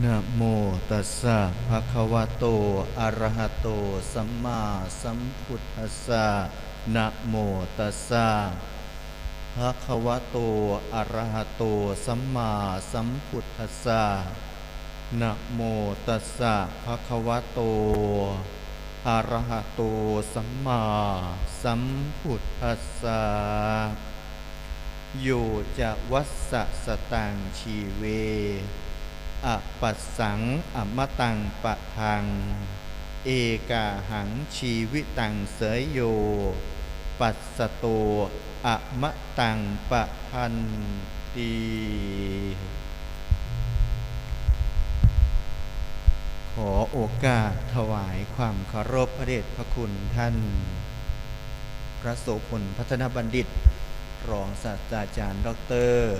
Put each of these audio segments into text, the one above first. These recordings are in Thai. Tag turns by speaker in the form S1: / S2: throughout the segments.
S1: นะโมตัสสะภะคะวะโต อะระหะโต สัมมาสัมพุทธัสสะนะโมตัสสะภะคะวะโต อะระหะโต สัมมาสัมพุทธัสสะนะโมตัสสะภะคะวะโต อะระหะโต สัมมาสัมพุทธัสสะโยจะวัสสะสตังชีเว อปัสสังอมตังปะทัง เอกาหังชีวิตังเสยโย ปัสสโตอมตังปะทันตีขอโอกาสถวายความเคารพพระเดชพระคุณท่าน พระโสพลพัฒนบัณฑิต รองศาสตราจารย์ด็อกเตอร์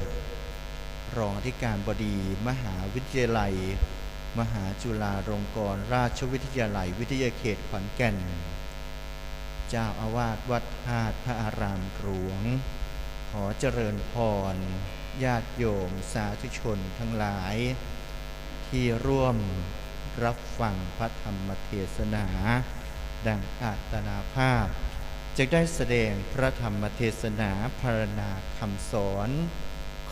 S1: รองอธิการบดี มหาวิทยาลัย มหาจุฬาลงกรณราชวิทยาลัย วิทยาเขตขอนแก่น เจ้าอาวาสวัดธาตุพระอารามหลวง ขอเจริญพร ญาติโยมสาธุชนทั้งหลาย ที่ร่วมรับฟังพระธรรมเทศนา ดังอาตนาภาพจะได้แสดงพระธรรมเทศนาพารณาคำสอน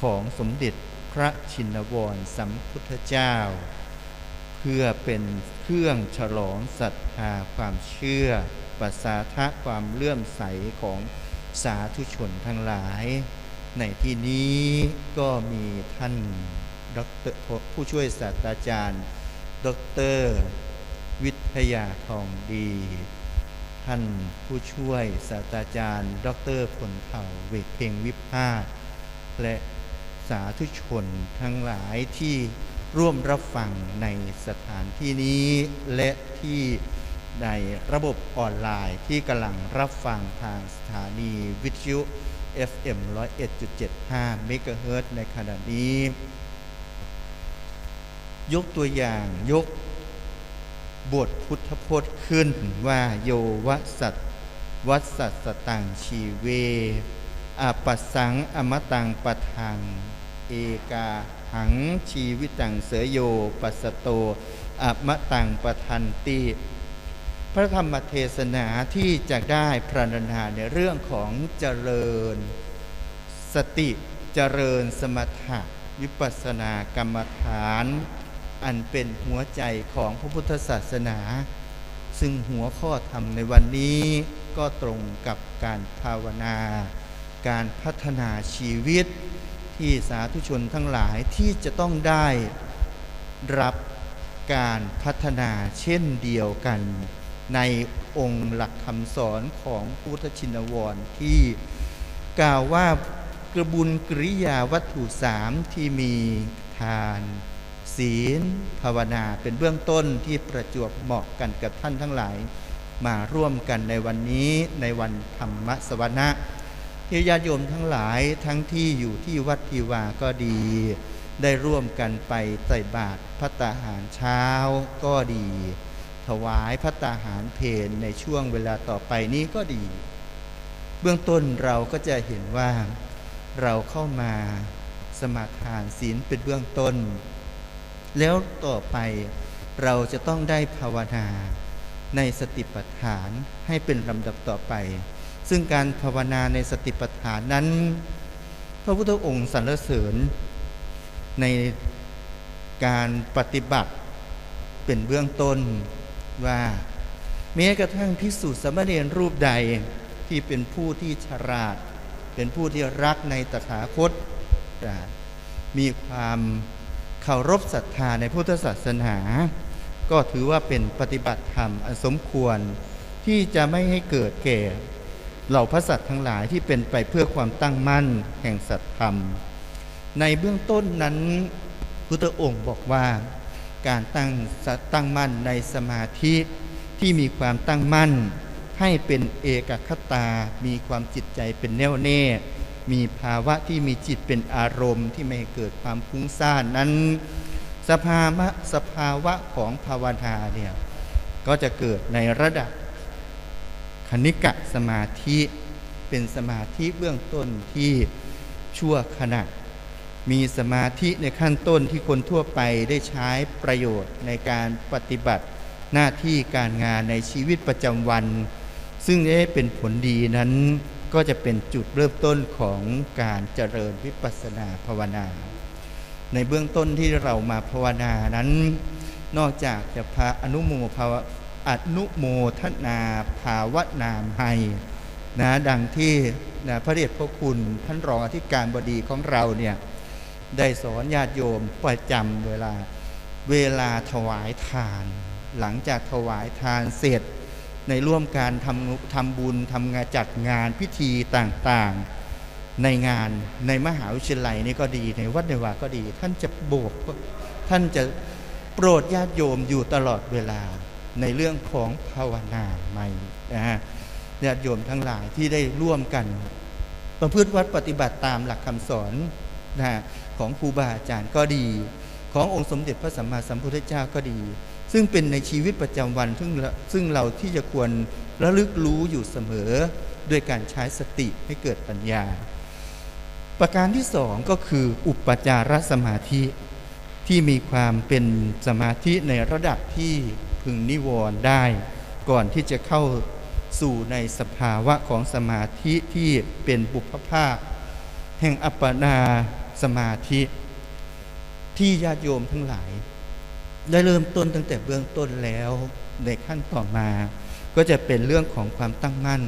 S1: ของสมเด็จ พระชินวรสัมพุทธเจ้า เพื่อเป็นเครื่องฉลองศรัทธาความเชื่อประสาทะความเลื่อมใสของสาธุชนทั้งหลาย ในที่นี้ก็มีท่านดรผู้ช่วยศาสตราจารย์ ดร วิทยาทองดี ท่านผู้ช่วยศาสตราจารย์ ดรพลเผ่าเวกเพ่งวิพาสและ สาธุชนทั้งหลายที่ร่วมรับฟังในสถานที่นี้และที่ในระบบออนไลน์ที่กำลังรับฟังทางสถานีวิทยุ FM 101.75เมกะเฮิรตในขณะนี้ ยกตัวอย่างยกบทพุทธพจน์ขึ้นว่าโยวสัตวัสสัตสตังชีเวอปัสสังอมตังปะทัง เอกาหังชีวิตังเสยโย ปัสโตอมตังปะทันติ พระธรรมเทศนาที่จะได้พรรณนาในเรื่องของเจริญ สติเจริญสมถะวิปัสสนากรรมฐาน อันเป็นหัวใจของพระพุทธศาสนา ซึ่งหัวข้อธรรมในวันนี้ก็ตรงกับการภาวนา การพัฒนาชีวิต ที่สาธุชนทั้งหลายที่จะต้องได้รับการพัฒนาเช่นเดียวกัน ในองค์หลักคำสอนของพุทธชินวรที่กล่าวว่ากระบุญกริยาวัตถุสามที่มีทาน ศีล ภาวนาเป็นเบื้องต้นที่ประจวบเหมาะกันกับท่านทั้งหลาย มาร่วมกันในวันนี้ในวันธรรมสวนะ ที่ญาติโยมทั้งหลายทั้งที่อยู่ที่วัดทีวาก็ดี ได้ร่วมกันไปใส่บาตรพัตตาหารเช้าก็ดี ถวายพัตตาหารเพนในช่วงเวลาต่อไปนี้ก็ดี เบื้องต้นเราก็จะเห็นว่าเราเข้ามาสมาทานศีลเป็นเบื้องต้น แล้วต่อไปเราจะต้องได้ภาวนาในสติปัฏฐานให้เป็นลำดับต่อไป ซึ่งการภาวนาในสติปัฏฐานนั้น พระพุทธองค์สรรเสริญ ในการปฏิบัติเป็นเบื้องต้นว่าแม้กระทั่งพิสูจน์สมณเณรรูปใดที่เป็นผู้ที่ฉลาด เป็นผู้ที่รักในตถาคต มีความเคารพศรัทธาในพุทธศาสนา ก็ถือว่าเป็นปฏิบัติธรรมอันสมควรที่จะไม่ให้เกิดแก่ เหล่าพระสัตว์ทั้งหลายที่เป็นไปเพื่อความตั้งมั่นแห่งสัตธรรม ในเบื้องต้นนั้นพุทธองค์บอกว่า การตั้งตั้งมั่นในสมาธิที่มีความตั้งมั่น ให้เป็นเอกคตา มีความจิตใจเป็นแน่วแน่ มีภาวะที่มีจิตเป็นอารมณ์ที่ไม่เกิดความฟุ้งซ่านนั้น สภาวะสภาวะของภาวนาเนี่ยก็จะเกิดในระดับ คณิกะสมาธิเป็นสมาธิเบื้องต้นที่ชั่วขณะ มีสมาธิในขั้นต้นที่คนทั่วไปได้ใช้ประโยชน์ในการปฏิบัติหน้าที่การงานในชีวิตประจำวัน ซึ่งได้เป็นผลดีนั้นก็จะเป็นจุดเริ่มต้นของการเจริญวิปัสสนาภาวนา ในเบื้องต้นที่เรามาภาวนานั้น นอกจากจะพระอนุโมภาว อนุโมทนาภาวนาให้นะดังที่นะพระเดชพระคุณท่านรองอธิการบดีของเราเนี่ยได้สอนญาติโยมประจำเวลาเวลาถวายทาน หลังจากถวายทานเสร็จ ในร่วมการทำทำบุญทำงานจัดงานพิธีต่างๆ ในงานในมหาวิทยาลัยนี่ก็ดีในวัดในวาก็ดี ท่านจะโบกท่านจะโปรดญาติโยมอยู่ตลอดเวลา ในเรื่องของภาวนาใหม่นะฮะญาติโยมทั้งหลายที่ได้ร่วมกัน ประพฤติวัดปฏิบัติตามหลักคำสอนนะฮะของครูบาอาจารย์ก็ดี ขององค์สมเด็จพระสัมมาสัมพุทธเจ้าก็ดี ซึ่งเป็นในชีวิตประจำวันซึ่งซึ่งเราที่จะควรระลึกรู้อยู่เสมอด้วยการใช้สติให้เกิดปัญญา ประการที่สองก็คืออุปจารสมาธิที่มีความเป็นสมาธิในระดับที่ พึงนิวรณ์ได้ ก่อนที่จะเข้าสู่ในสภาวะของสมาธิที่เป็นบุพภาค แห่งอัปปนาสมาธิ ที่ญาติโยมทั้งหลาย ได้เริ่มต้นตั้งแต่เบื้องต้นแล้วในขั้นต่อมา ก็จะเป็นเรื่องของความตั้งมั่น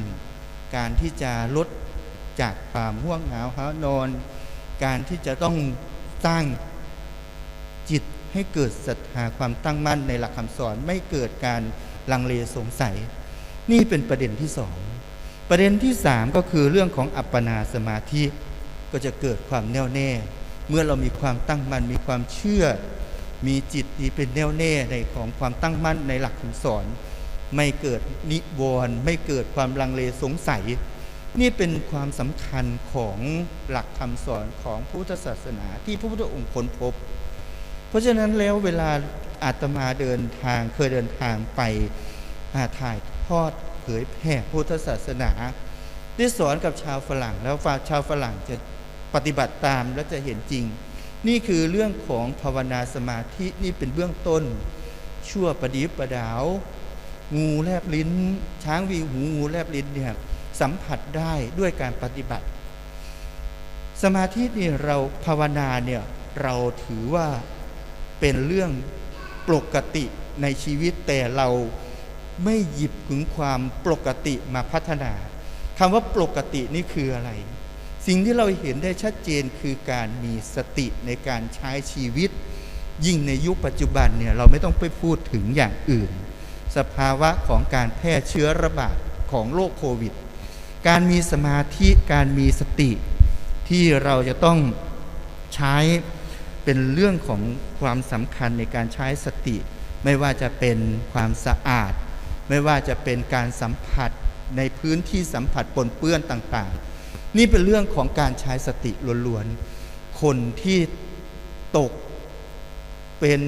S1: การที่จะลดจากความห่วงเหงาหานอน การที่จะต้องสร้างจิต ให้เกิดศรัทธาความตั้งมั่นในหลักคำสอนไม่เกิดการลังเลสงสัย นี่เป็นประเด็นที่สองประเด็นที่สามก็คือเรื่องของอัปปนาสมาธิก็จะเกิดความแน่วแน่ เมื่อเรามีความตั้งมั่นมีความเชื่อ มีจิตที่เป็นแน่วแน่ในของความตั้งมั่นในหลักคำสอน ไม่เกิดนิวรณ์ไม่เกิดความลังเลสงสัย นี่เป็นความสำคัญของหลักคำสอนของพุทธศาสนาที่พระพุทธองค์ค้นพบ เพราะฉะนั้นแล้วเวลาอาตมาเดินทางเคยเดินทางไปอาถ่ายทอดเผยแผ่พุทธศาสนาได้สอนกับชาวฝรั่ง แล้วฝากชาวฝรั่งจะปฏิบัติตามและจะเห็นจริง นี่คือเรื่องของภาวนาสมาธินี่เป็นเบื้องต้น ชั่วประดิบประดาว งูแลบลิ้น ช้างวีหูงูแลบลิ้นเนี่ยสัมผัสได้ด้วยการปฏิบัติ สมาธินี่เราภาวนาเนี่ยเราถือว่า เป็นเรื่องปกติในชีวิตแต่เราไม่หยิบถึงความปกติมาพัฒนาคำว่าปกตินี่คืออะไร สิ่งที่เราเห็นได้ชัดเจนคือการมีสติในการใช้ชีวิต ยิ่งในยุคปัจจุบันเนี่ยเราไม่ต้องไปพูดถึงอย่างอื่น สภาวะของการแพร่เชื้อระบาดของโรคโควิด การมีสมาธิการมีสติที่เราจะต้องใช้ เป็นเรื่องของความสำคัญในการใช้สติ ไม่ว่าจะเป็นความสะอาด ไม่ว่าจะเป็นการสัมผัสในพื้นที่สัมผัสปนเปื้อนต่างๆ นี่เป็นเรื่องของการใช้สติล้วนๆ คนที่ตกเป็น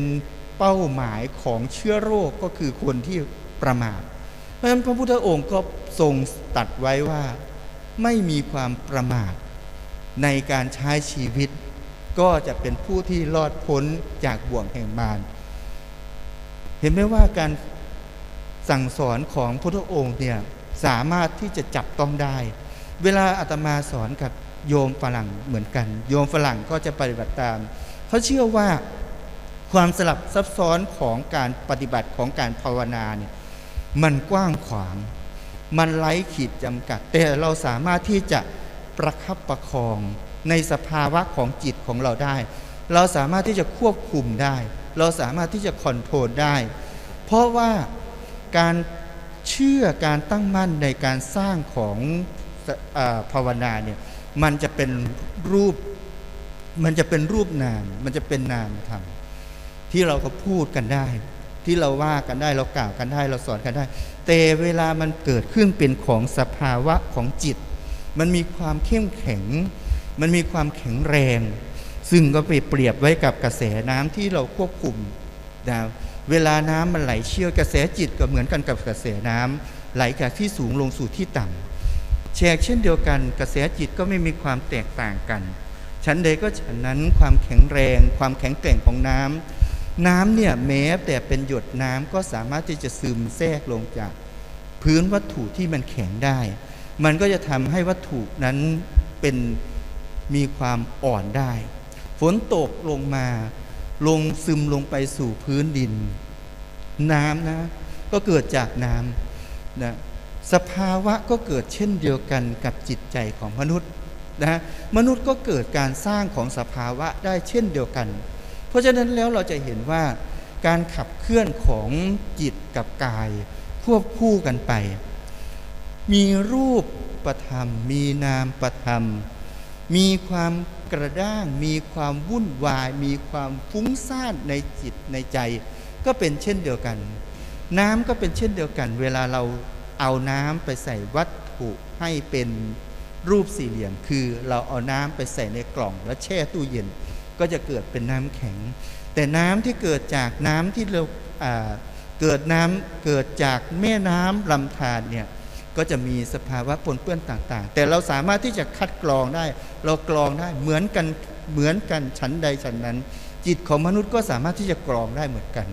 S1: เป้าหมายของเชื้อโรคก็คือคนที่ประมาท เพราะฉะนั้นพระพุทธองค์ก็ทรงตัดไว้ว่าไม่มีความประมาทในการใช้ชีวิต ก็จะเป็นผู้ที่รอดพ้นจากบ่วงแห่งมารเห็นไหมว่าการสั่งสอนของพระองค์เนี่ยสามารถที่จะจับต้องได้ เวลาอาตมาสอนกับโยมฝรั่งเหมือนกัน โยมฝรั่งก็จะปฏิบัติตาม เขาเชื่อว่าความสลับซับซ้อนของการปฏิบัติของการภาวนาเนี่ยมันกว้างขวาง มันไร้ขีดจำกัด แต่เราสามารถที่จะประคับประคอง ในสภาวะของจิตของเราได้ เราสามารถที่จะควบคุมได้ เราสามารถที่จะคอนโทรลได้ เพราะว่าการเชื่อการตั้งมั่นในการสร้างของอภาวนาเนี่ยมันจะเป็นรูปมันจะเป็นรูปนามมันจะเป็นนามธรรมที่เราก็พูดกันได้ ที่เราว่ากันได้เรากล่าวกันได้ เราสอนกันได้ แต่เวลามันเกิดขึ้นเป็นของสภาวะของจิต มันมีความเข้มแข็ง มันมีความแข็งแรง ซึ่งก็ไปเปรียบไว้กับกระแสน้ำที่เราควบคุมนะเวลาน้ำมันไหลเชี่ยวกระแสจิตก็เหมือนกันกับกระแสน้ำไหลจากที่สูงลงสู่ที่ต่ำแชกเช่นเดียวกัน กระแสจิตก็ไม่มีความแตกต่างกันฉชั้นใดก็ฉันนั้นความแข็งแรง ความแข็งแกร่งของน้ำน้ำเนี่ยแม้แต่เป็นหยดน้ำก็สามารถที่จะซึมแทรกลงจาก พื้นวัตถุที่มันแข็งได้ มันก็จะทำให้วัตถุนั้นเป็น มีความอ่อนได้ ฝนตกลงมา ลงซึมลงไปสู่พื้นดิน น้ำนะ ก็เกิดจากน้ำนะสภาวะก็เกิดเช่นเดียวกันกับจิตใจของมนุษย์นะมนุษย์ก็เกิดการสร้างของสภาวะได้เช่นเดียวกัน เพราะฉะนั้นแล้วเราจะเห็นว่าการขับเคลื่อนของจิตกับกายควบคู่กันไป มีรูปประธรรม มีนามประธรรม มีความกระด้าง มีความวุ่นวาย มีความฟุ้งซ่านในจิตในใจ ก็เป็นเช่นเดียวกัน น้ำก็เป็นเช่นเดียวกัน เวลาเราเอาน้ำไปใส่วัตถุให้เป็นรูปสี่เหลี่ยม คือเราเอาน้ำไปใส่ในกล่องแล้วแช่ตู้เย็น ก็จะเกิดเป็นน้ำแข็ง แต่น้ำที่เกิดจากน้ำที่เราอ่าเกิดน้ำเกิดจากแม่น้ำลำธารเนี่ย ก็จะมีสภาวะปนเปื้อนต่างๆ แต่เราสามารถที่จะคัดกรองได้ เรากรองได้เหมือนกันเหมือนกันชั้นใดชั้นนั้น จิตของมนุษย์ก็สามารถที่จะกรองได้เหมือนกัน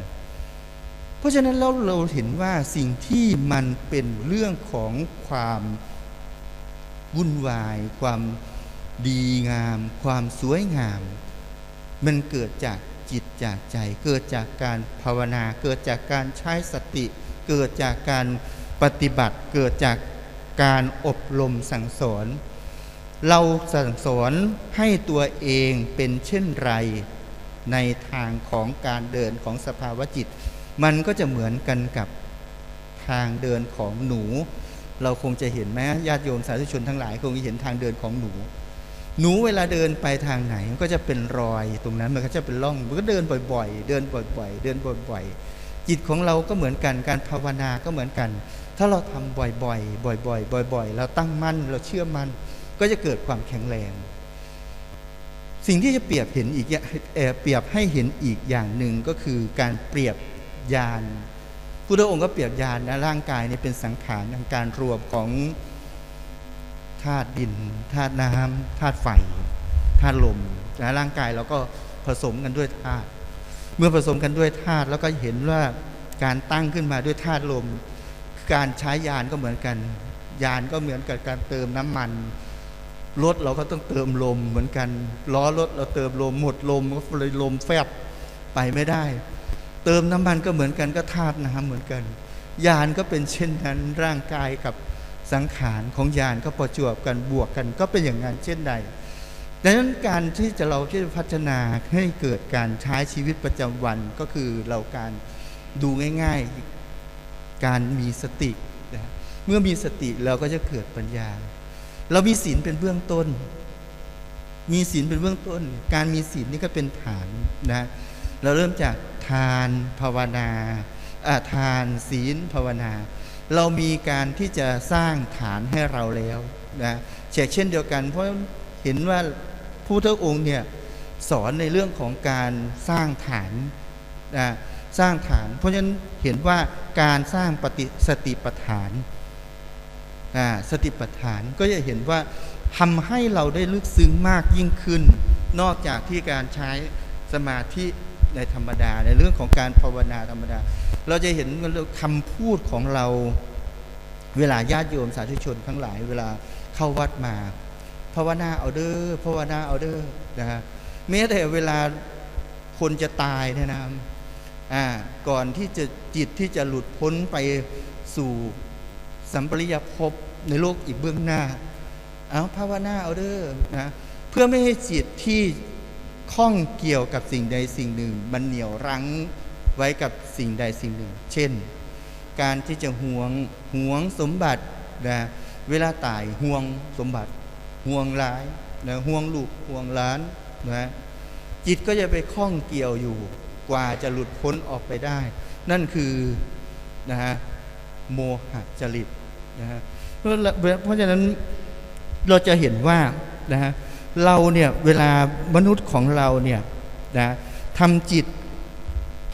S1: เพราะฉะนั้นเราเราเห็นว่าสิ่งที่มันเป็นเรื่องของความวุ่นวาย ความดีงาม ความสวยงาม มันเกิดจากจิตจากใจ เกิดจากการภาวนา เกิดจากการใช้สติ เกิดจากการ ปฏิบัติเกิดจากการอบรมสั่งสอน เราสั่งสอนให้ตัวเองเป็นเช่นไร ในทางของการเดินของสภาวะจิต มันก็จะเหมือนกันกับทางเดินของหนู เราคงจะเห็นไหมญาติโยมสาธุชนทั้งหลายคงจะเห็นทางเดินของหนู หนูเวลาเดินไปทางไหนมันก็จะเป็นรอยตรงนั้นมันก็จะเป็นร่อง มันก็เดินบ่อย ๆ เดินบ่อย ๆ เดินบ่อย ๆ จิตของเราก็เหมือนกันการภาวนาก็เหมือนกัน ถ้าเราทำบ่อยๆ บ่อยๆ บ่อย ๆ เราตั้งมั่นเราเชื่อมั่นก็จะเกิดความแข็งแรง สิ่งที่จะเปรียบเห็นอีกอย่างเอ่อเปรียบให้เห็นอีกอย่างหนึ่งก็คือการเปรียบยานพุทธองค์ก็เปรียบยานนะร่างกายนี่เป็นสังขารทางการรวมของธาตุดินธาตุน้ำธาตุไฟธาตุลมนะร่างกายเราก็ผสมกันด้วยธาตุ เมื่อผสมกันด้วยธาตุแล้วก็เห็นว่าการตั้งขึ้นมาด้วยธาตุลม การใช้ยานก็เหมือนกัน ยานก็เหมือนกับการเติมน้ำมันรถเราก็ต้องเติมลมเหมือนกัน ล้อรถเราเติมลมหมดลมก็เลยลมแฟบไปไม่ได้ เติมน้ำมันก็เหมือนกันก็ธาตุน้ำเหมือนกัน ยานก็เป็นเช่นนั้นร่างกายกับสังขารของยานก็ประจวบกันบวกกัน ก็เป็นอย่างนั้นเช่นใด ดังนั้นการที่จะเราที่จะพัฒนาให้เกิดการใช้ชีวิตประจำวันก็คือเราการดูง่าย ๆ การมีสตินะเมื่อมีสติเราก็จะเกิดปัญญา เรามีศีลเป็นเบื้องต้น มีศีลเป็นเบื้องต้น การมีศีลนี่ก็เป็นฐานนะเราเริ่มจากทานภาวนาทานศีลภาวนา เรามีการที่จะสร้างฐานให้เราแล้วนะเช่นเดียวกันเพราะเห็นว่า ผู้เทองค์เนี่ยสอนในเรื่องของการสร้างฐานนะสร้างฐาน เพราะฉะนั้นเห็นว่าการสร้างปฏิสติปัฏฐานอ่าสติปัฏฐานก็จะเห็นว่าทำให้เราได้ลึกซึ้งมากยิ่งขึ้น นอกจากที่การใช้สมาธิในธรรมดา ในเรื่องของการภาวนาธรรมดา เราจะเห็นคำพูดของเราเวลาญาติโยมสาธุชนทั้งหลาย เวลาเข้าวัดมา ภาวนาเอาเด้อภาวนาเอาเด้อนะฮะแม้แต่เวลาคนจะตายเนี่ยนะอ่าก่อนที่จะจิตที่จะหลุดพ้นไปสู่สัมปริยภพในโลกอีกเบื้องหน้า เอาภาวนาเอาเด้อนะเพื่อไม่ให้จิตที่ข้องเกี่ยวกับสิ่งใดสิ่งหนึ่ง มันเหนี่ยวรั้งไว้กับสิ่งใดสิ่งหนึ่ง เช่น การที่จะห่วงห่วงสมบัตินะเวลาตายห่วงสมบัติ ห่วงร้ายนะห่วงลูกห่วงหล้านนะจิตก็จะไปข้องเกี่ยวอยู่กว่าจะหลุดพ้นออกไปได้ นั่นคือนะฮะโมหะจริตนะฮะเพราะเพราะฉะนั้นเราจะเห็นว่านะฮะเราเนี่ยเวลามนุษย์ของเราเนี่ยนะทำจิต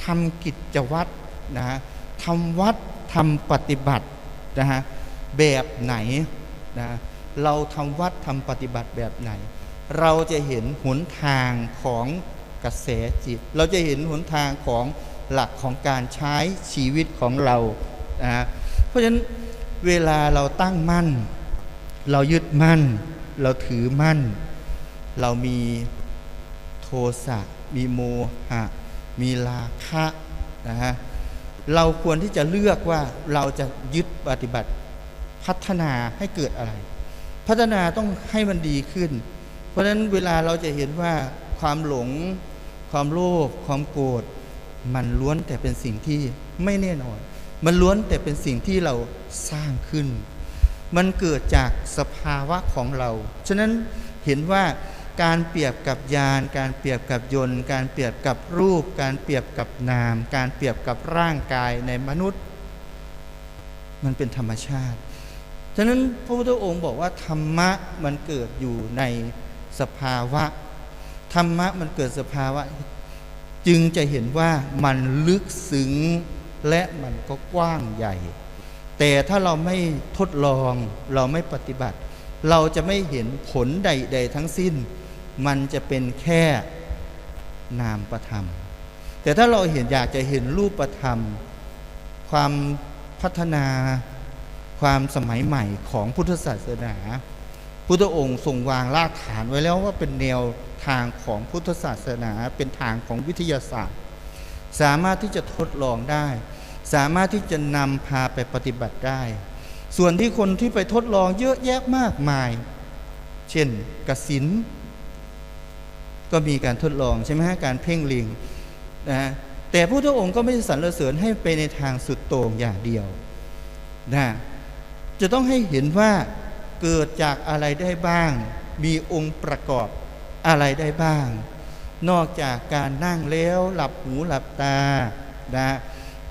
S1: ทำกิจวัตรนะฮะทำวัดทำปฏิบัตินะฮะแบบไหนนะ เราทำวัดทำปฏิบัติแบบไหน เราจะเห็นหนทางของกระแสจิต เราจะเห็นหนทางของหลักของการใช้ชีวิตของเรานะเพราะฉะนั้นเวลาเราตั้งมั่น เรายึดมั่น เราถือมั่น เรามีโทสะมีโมหะ มีราคะนะฮะเราควรที่จะเลือกว่าเราจะยึดปฏิบัติพัฒนาให้เกิดอะไร พัฒนาต้องให้มันดีขึ้น เพราะฉะนั้นเวลาเราจะเห็นว่าความหลง ความโลภความโกรธมันล้วนแต่เป็นสิ่งที่ไม่แน่นอน มันล้วนแต่เป็นสิ่งที่เราสร้างขึ้น มันเกิดจากสภาวะของเรา ฉะนั้นเห็นว่าการเปรียบกับยาน การเปรียบกับยนต์ การเปรียบกับรูป การเปรียบกับนาม การเปรียบกับร่างกายในมนุษย์ มันเป็นธรรมชาติ ฉะนั้นพระพุทธองค์บอกว่าธรรมะมันเกิดอยู่ในสภาวะ ธรรมะมันเกิดสภาวะ จึงจะเห็นว่ามันลึกซึ้งและมันก็กว้างใหญ่ แต่ถ้าเราไม่ทดลองเราไม่ปฏิบัติ เราจะไม่เห็นผลใด ๆ ทั้งสิ้น มันจะเป็นแค่นามประธรรม แต่ถ้าเราเห็นอยากจะเห็นรูปประธรรม ความพัฒนา ความสมัยใหม่ของพุทธศาสนา พุทธองค์ทรงวางรากฐานไว้แล้วว่าเป็นแนวทางของพุทธศาสนา เป็นทางของวิทยาศาสตร์ สามารถที่จะทดลองได้ สามารถที่จะนำพาไปปฏิบัติได้ ส่วนที่คนที่ไปทดลองเยอะแยะมากมาย เช่นกสินก็มีการทดลองใช่ไหมฮะการเพ่งเลิงนะแต่พระพุทธองค์ก็ไม่ได้สรรเสริญให้ไปในทางสุดโต่งอย่างเดียวนะ จะต้องให้เห็นว่าเกิดจากอะไรได้บ้าง มีองค์ประกอบอะไรได้บ้าง นอกจากการนั่งแล้วหลับหูหลับตานะ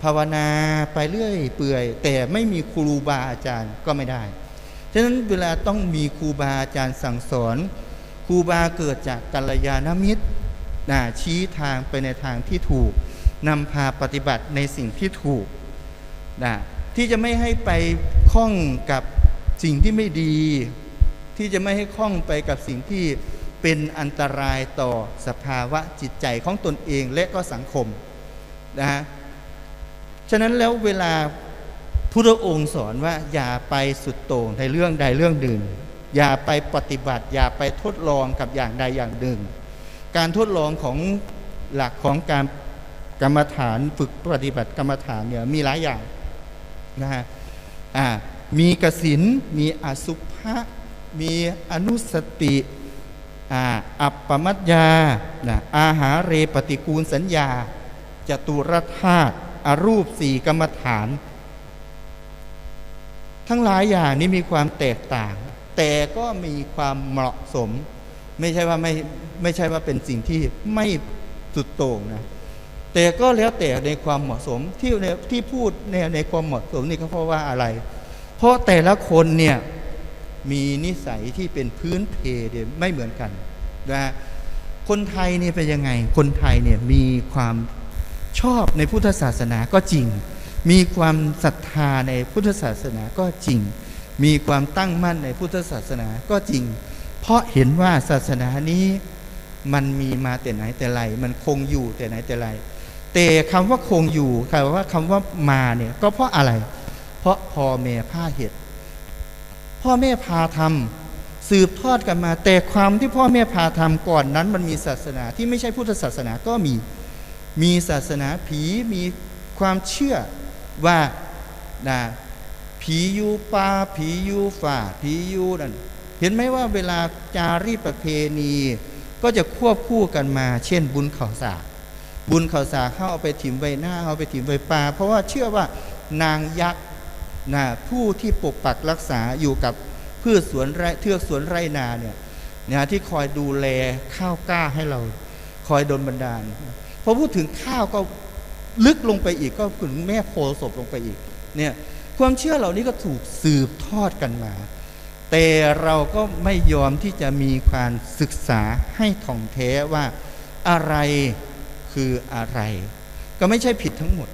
S1: ภาวนาไปเรื่อยเปื่อย แต่ไม่มีครูบาอาจารย์ก็ไม่ได้ ฉะนั้นเวลาต้องมีครูบาอาจารย์สั่งสอนครูบาเกิดจากกัลยาณมิตรนะชี้ทางไปในทางที่ถูกนำพาปฏิบัติในสิ่งที่ถูกนะ ที่จะไม่ให้ไปคล้องกับสิ่งที่ไม่ดี ที่จะไม่ให้คล้องไปกับสิ่งที่เป็นอันตรายต่อสภาวะจิตใจของตนเองและก็สังคมนะฮะฉะนั้นแล้วเวลาพุทธองค์สอนว่าอย่าไปสุดโต่งในเรื่องใดเรื่องหนึ่ง อย่าไปปฏิบัติ อย่าไปทดลองกับอย่างใดอย่างหนึ่ง การทดลองของหลักของการกรรมฐานฝึกปฏิบัติกรรมฐานเนี่ยมีหลายอย่าง นะฮะอ่ามีกสิน มีอสุภะมีอนุสติอ่าอัปปมัญญานะอาหาเรปฏิกูลสัญญาจตุรธาตุอรูปสี่กรรมฐาน ทั้งหลายอย่างนี้มีความแตกต่าง แต่ก็มีความเหมาะสม ไม่ใช่ว่าไม่ไม่ใช่ว่าเป็นสิ่งที่ไม่สุดโต่งนะ แต่ก็แล้วแต่ในความเหมาะสมที่ในที่พูดในในความเหมาะสมนี่ก็เพราะว่าอะไร เพราะแต่ละคนเนี่ยมีนิสัยที่เป็นพื้นเพเดไม่เหมือนกันนะคนไทยเนี่ยเป็นยังไง คนไทยเนี่ยมีความชอบในพุทธศาสนาก็จริง มีความศรัทธาในพุทธศาสนาก็จริง มีความตั้งมั่นในพุทธศาสนาก็จริง เพราะเห็นว่าศาสนานี้มันมีมาแต่ไหนแต่ไร มันคงอยู่แต่ไหนแต่ไร แต่คำว่าคงอยู่คำว่าคำว่ามาเนี่ยก็เพราะอะไร เพราะพ่อแม่พาเหตุพ่อแม่พาทำสืบทอดกันมา แต่ความที่พ่อแม่พาทำก่อนนั้น มันมีศาสนาที่ไม่ใช่พุทธศาสนาก็มีมีศาสนาผีมีความเชื่อว่านะผียูปลาผียูฝ่าผียูนั่นเห็นไหมว่าเวลาจารีประเพณี ก็จะควบคู่กันมา เช่นบุญข่าวสาก บุญข่าวสาเข้าเอาไปถิ่มใบหน้าเอาไปถิ่มใบปลาเพราะว่าเชื่อว่านางยักษ์นะผู้ที่ปกปักรักษาอยู่กับพืชสวนไร่เทือกสวนไร่นาเนี่ยนะที่คอยดูแลข้าวกล้าให้เราคอยดลบันดาลพอพูดถึงข้าวก็ลึกลงไปอีกก็ถึงแม่โพศพลงไปอีกเนี่ยความเชื่อเหล่านี้ก็ถูกสืบทอดกันมา แต่เราก็ไม่ยอมที่จะมีการศึกษาให้ถ่องแท้ว่าอะไร คืออะไร ก็ไม่ใช่ผิดทั้งหมด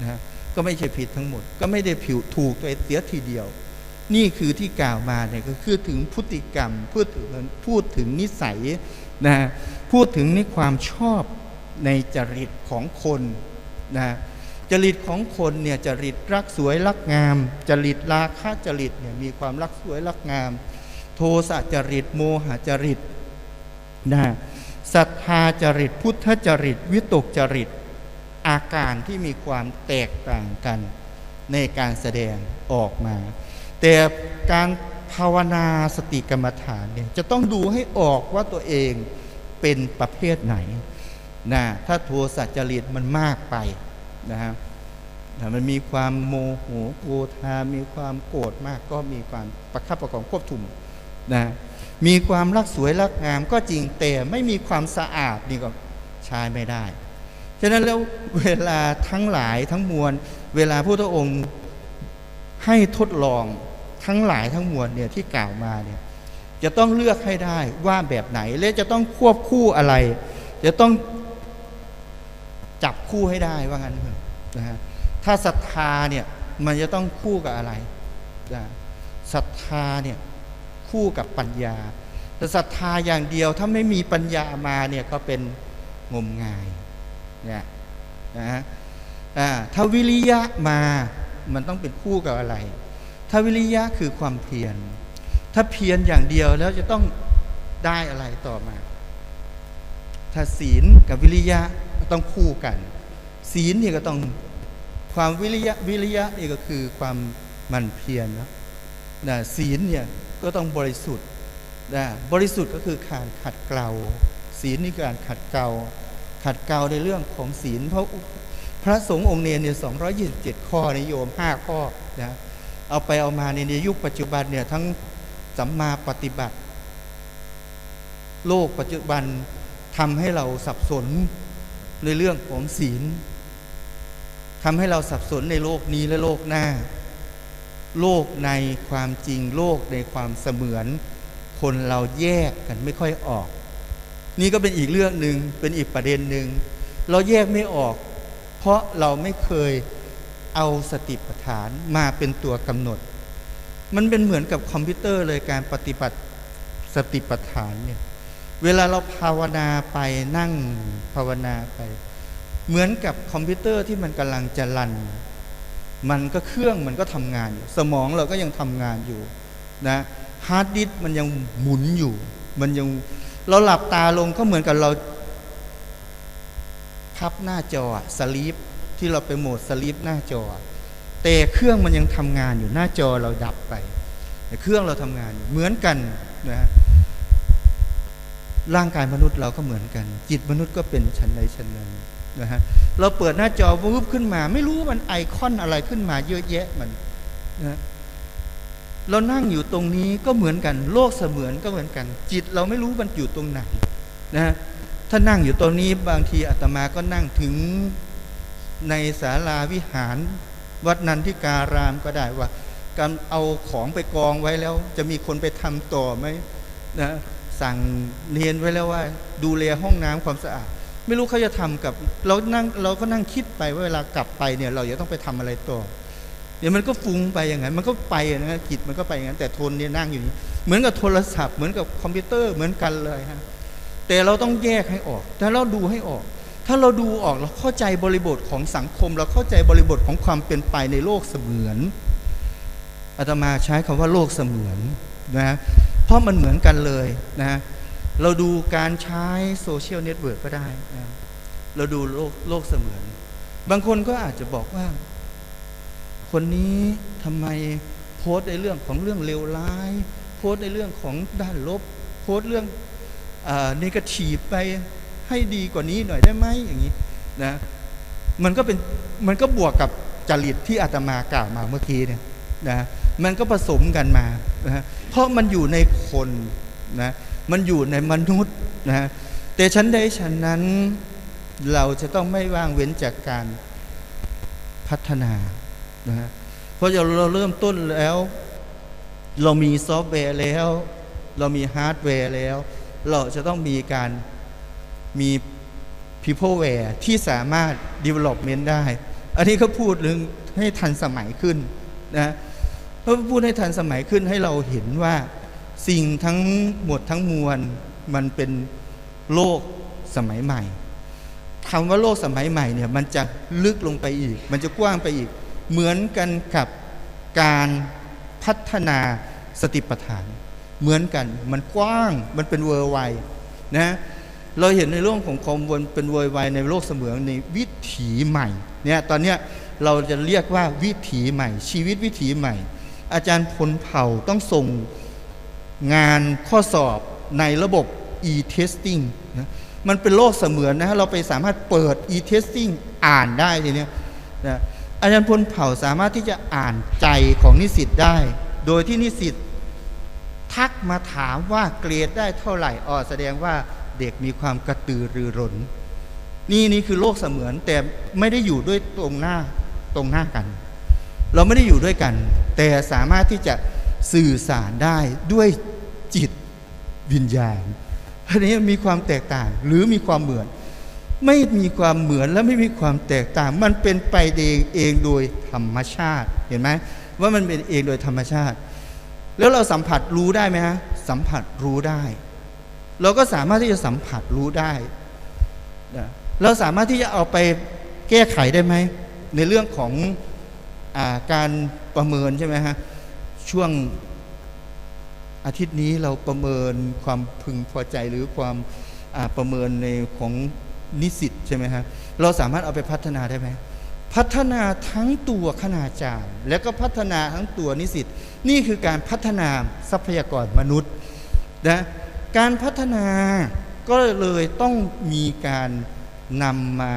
S1: นะก็ไม่ใช่ผิดทั้งหมด ก็ไม่ได้ผิวถูกตัวเสียทีเดียว นี่คือที่กล่าวมาเนี่ยก็คือถึงพฤติกรรมพูดถึงพูดถึงนิสัยนะพูดถึงในความชอบในจริตของคนนะจริตของคนเนี่ยจริตรักสวยรักงาม จริตราคะจริตเนี่ยมีความรักสวยรักงาม โทสะจริตโมหจริตนะ ศรัทธาจริต พุทธจริต วิตกจริต อาการที่มีความแตกต่างกันในการแสดงออกมา แต่การภาวนาสติกรรมฐานเนี่ยจะต้องดูให้ออกว่าตัวเองเป็นประเภทไหนนะถ้าโทสะจริตมันมากไปนะครับนะมันมีความโมโหโกธา มีความโกรธมากก็มีความประคับประคองควบคุมนะ มีความรักสวยรักงามก็จริงแต่ไม่มีความสะอาดนี่ก็ใช้ไม่ได้ ฉะนั้นแล้วเวลาทั้งหลายทั้งมวล เวลาพระองค์ให้ทดลองทั้งหลายทั้งมวลเนี่ยที่กล่าวมาเนี่ยจะต้องเลือกให้ได้ว่าแบบไหน และจะต้องควบคู่อะไร จะต้องจับคู่ให้ได้ว่างั้นเถอะนะฮะถ้าศรัทธาเนี่ยมันจะต้องคู่กับอะไรนะศรัทธาเนี่ย คู่กับปัญญาแต่ศรัทธาอย่างเดียวถ้าไม่มีปัญญามาเนี่ยก็เป็นงมงายเนี่ยนะฮะถ้าวิริยะมามันต้องเป็นคู่กับอะไร ถ้าวิริยะคือความเพียร ถ้าเพียรอย่างเดียวแล้วจะต้องได้อะไรต่อมา ถ้าศีลกับวิริยะต้องคู่กัน ศีลนี่ก็ต้องความวิริยะวิริยะนี่ก็คือความมันเพียรนะศีลเนี่ย ก็ต้องบริสุทธิ์นะบริสุทธิ์ก็คือการขัดเกลาศีลนี่การขัดเกลาขัดเกลาในเรื่องของศีลเพราะพระสงฆ์องค์เนรเนี่ยสองยี่สิบเจ็ดข้อนิยมห้าข้อนะเอาไปเอามาในยุคปัจจุบันเนี่ยทั้งสัมมาปฏิบัติ โลกปัจจุบันทำให้เราสับสนในเรื่องของศีลทำให้เราสับสนในโลกนี้และโลกหน้า โลกในความจริงโลกในความเสมือน คนเราแยกกันไม่ค่อยออก นี่ก็เป็นอีกเรื่องหนึ่งเป็นอีกประเด็นหนึ่งเราแยกไม่ออก เพราะเราไม่เคยเอาสติปัฏฐานมาเป็นตัวกำหนด มันเป็นเหมือนกับคอมพิวเตอร์เลยการปฏิบัติสติปัฏฐานเนี่ยเวลาเราภาวนาไปนั่งภาวนาไป เหมือนกับคอมพิวเตอร์ที่มันกำลังจะรัน มันก็เครื่องมันก็ทำงานอยู่สมองเราก็ยังทำงานอยู่นะฮาร์ดดิสก์มันยังหมุนอยู่ มันยังเราหลับตาลงก็เหมือนกับเราพับหน้าจอสลีปที่เราไปโหมดสลีปหน้าจอ แต่เครื่องมันยังทำงานอยู่หน้าจอเราดับไปแต่เครื่องเราทำงานอยู่เหมือนกันนะร่างกายมนุษย์เราก็เหมือนกัน จิตมนุษย์ก็เป็นชั้นใดชั้นหนึ่ง นะฮะเราเปิดหน้าจอวุบขึ้นมา ไม่รู้มันไอคอนอะไรขึ้นมาเยอะแยะมันนะเรานั่งอยู่ตรงนี้ก็เหมือนกัน โลกเสมือนก็เหมือนกัน จิตเราไม่รู้มันอยู่ตรงไหนนะถ้านั่งอยู่ตรงนี้บางทีอาตมาก็นั่งถึงในศาลาวิหาร วัดนันทิการามก็ได้ว่าการเอาของไปกองไว้แล้ว จะมีคนไปทำต่อไหมนะสั่งเรียนไว้แล้วว่า ดูแลห้องน้ำความสะอาด ไม่รู้เขาจะทำกับ เรานั่งเราก็นั่งคิดไปว่าเวลากลับไปเนี่ย เราจะต้องไปทำอะไรต่อเดี๋ยวมันก็ฟุ้งไปอย่างนั้นมันก็ไปนะจิตมันก็ไปอย่างนั้นแต่ทนเนี่ยนั่งอยู่นี้เหมือนกับโทรศัพท์เหมือนกับคอมพิวเตอร์เหมือนกันเลยฮะแต่เราต้องแยกให้ออกแต่เราดูให้ออก ถ้าเราดูออกเราเข้าใจบริบทของสังคม เราเข้าใจบริบทของความเป็นไปในโลกเสมือนอาตมาใช้คำว่าโลกเสมือนนะเพราะมันเหมือนกันเลยนะ เราดูการใช้โซเชียลเน็ตเวิร์กก็ได้นะเราดูโลกโลกเสมือน บางคนก็อาจจะบอกว่า คนนี้ทำไมโพสต์ในเรื่องของเรื่องเลวร้าย โพสต์ในเรื่องของด้านลบ โพสต์เรื่องนกาทีฟไปให้ดีกว่านี้หน่อยได้ไหมอย่างนี้นะมันก็เป็นมันก็บวกกับจริตที่อาตมากล่าวมาเมื่อกี้เนี่ยนะมันก็ผสมกันมานะเพราะมันอยู่ในคนนะ มันอยู่ในมนุษย์นะแต่ฉันใดฉันนั้นเราจะต้องไม่ว่างเว้นจากการพัฒนานะเพราะเราเริ่มต้นแล้ว เรามีซอฟต์แวร์แล้ว เรามีฮาร์ดแวร์แล้ว เราจะต้องมีการมี peopleware ที่สามารถ development ได้ อันนี้เขาพูดเรื่องให้ทันสมัยขึ้นนะเพราะพูดให้ทันสมัยขึ้นให้เราเห็นว่า สิ่งทั้งหมดทั้งมวลมันเป็นโลกสมัยใหม่คำว่าโลกสมัยใหม่เนี่ยมันจะลึกลงไปอีก มันจะกว้างไปอีก เหมือนกันกับการพัฒนาสติปัฏฐาน เหมือนกันมันกว้างมันเป็นเวอร์ไวนะเราเห็นในโลกของคอมวนเป็นเวอร์ไวในโลกเสมือนในวิถีใหม่เนี่ยตอนเนี้ยเราจะเรียกว่าวิถีใหม่ ชีวิตวิถีใหม่ อาจารย์พลเผ่าต้องส่ง งานข้อสอบในระบบ e-testing นะมันเป็นโลกเสมือนนะเราไปสามารถเปิด e-testing อ่านได้ทีเนี้ยนะอาจารย์พลเผ่าสามารถที่จะอ่านใจของนิสิตได้ โดยที่นิสิตทักมาถามว่าเกรดได้เท่าไหร่อ๋อแสดงว่าเด็กมีความกระตือรือร้น นี่นี่คือโลกเสมือนแต่ไม่ได้อยู่ด้วยตรงหน้าตรงหน้ากัน เราไม่ได้อยู่ด้วยกัน แต่สามารถที่จะสื่อสารได้ด้วย วิญญาณอันนี้มีความแตกต่างหรือมีความเหมือน ไม่มีความเหมือนและไม่มีความแตกต่าง มันเป็นไปเองเองโดยธรรมชาติเห็นไหมว่ามันเป็นเองโดยธรรมชาติ แล้วเราสัมผัสรู้ได้ไหมฮะสัมผัสรู้ได้ เราก็สามารถที่จะสัมผัสรู้ได้นะเราสามารถที่จะเอาไปแก้ไขได้ไหมในเรื่องของอาการประเมินใช่ไหมฮะช่วง อาทิตย์นี้เราประเมินความพึงพอใจหรือความประเมินในของนิสิตใช่ไหมฮะเราสามารถเอาไปพัฒนาได้ไหมพัฒนาทั้งตัวคณาจารย์ และก็พัฒนาทั้งตัวนิสิตนี่คือการพัฒนาทรัพยากรมนุษย์นะการพัฒนาก็เลยต้องมีการนำมา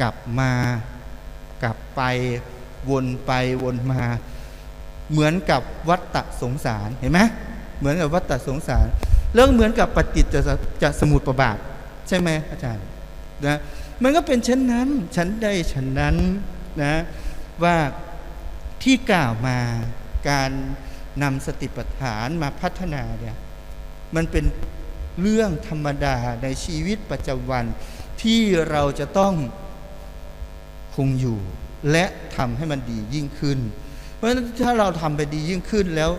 S1: กลับมากลับไปวนไปวนมา เหมือนกับวัฏฏะสงสารเห็นไหมเหมือนกับวัฏฏะสงสารเรื่องเหมือนกับปฏิจจสจะสมุทรประบาทใช่ไหมอาจารย์นะมันก็เป็นเช่นนั้นฉันได้ฉันนั้นนะว่าที่กล่าวมาการนำสติปัฏฐานมาพัฒนาเนี่ยมันเป็นเรื่องธรรมดาในชีวิตประจำวันที่เราจะต้องคงอยู่ และทำให้มันดียิ่งขึ้น เพราะฉะนั้นถ้าเราทำไปดียิ่งขึ้นแล้ว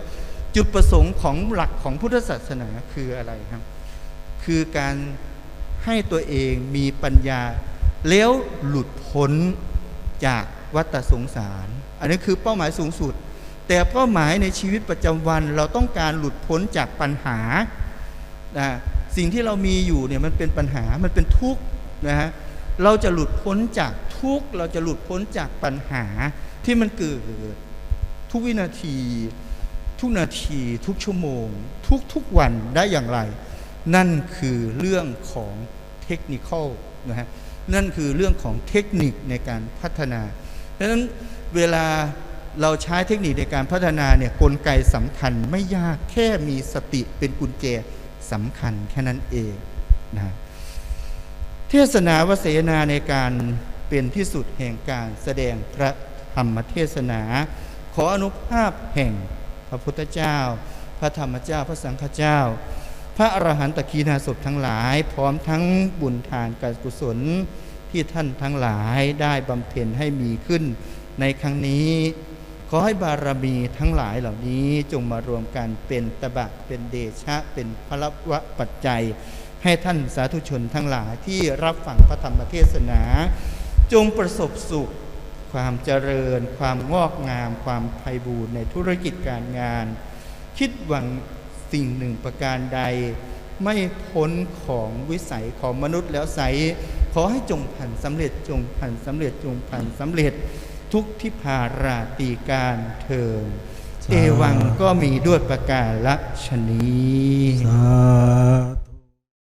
S1: จุดประสงค์ของหลักของพุทธศาสนาคืออะไรครับ คือการให้ตัวเองมีปัญญา แล้วหลุดพ้นจากวัฏสงสาร อันนี้คือเป้าหมายสูงสุด แต่เป้าหมายในชีวิตประจำวันเราต้องการหลุดพ้นจากปัญหานะสิ่งที่เรามีอยู่เนี่ยมันเป็นปัญหามันเป็นทุกข์นะฮะเราจะหลุดพ้นจากทุกข์เราจะหลุดพ้นจากปัญหาที่มันเกิด ทุกวินาที ทุกนาที ทุกชั่วโมง ทุกทุกวันได้อย่างไร นั่นคือเรื่องของเทคนิคนะฮะนั่นคือเรื่องของเทคนิคในการพัฒนาดังนั้นเวลาเราใช้เทคนิคในการพัฒนาเนี่ยกลไกสำคัญไม่ยากแค่มีสติเป็นกุญแจสำคัญแค่นั้นเองนะฮะเทศนาวเสนาในการเป็นที่สุดแห่งการแสดงพระธรรมเทศนา ขออนุภาพแห่งพระพุทธเจ้า พระธรรมเจ้า พระสังฆเจ้า พระอรหันตคีนาศพทั้งหลาย พร้อมทั้งบุญทานการกุศลที่ท่านทั้งหลายได้บำเพ็ญให้มีขึ้น ในครั้งนี้ ขอให้บารมีทั้งหลายเหล่านี้จงมารวมกันเป็นตบะเป็นเดชะ เป็นพระวะปัจจัย ให้ท่านสาธุชนทั้งหลายที่รับฟังพระธรรมเทศนา จงประสบสุข ความเจริญ ความงอกงาม ความไพบูรณ์ในธุรกิจการงาน คิดหวังสิ่งหนึ่งประการใด ไม่พ้นของวิสัยของมนุษย์แล้วใส ขอให้จงผ่านสำเร็จจงผ่านสำเร็จจงผ่านสำเร็จ ทุกที่ภาราตีการเทิงเอวังก็มีด้วยประการละชนี
S2: สา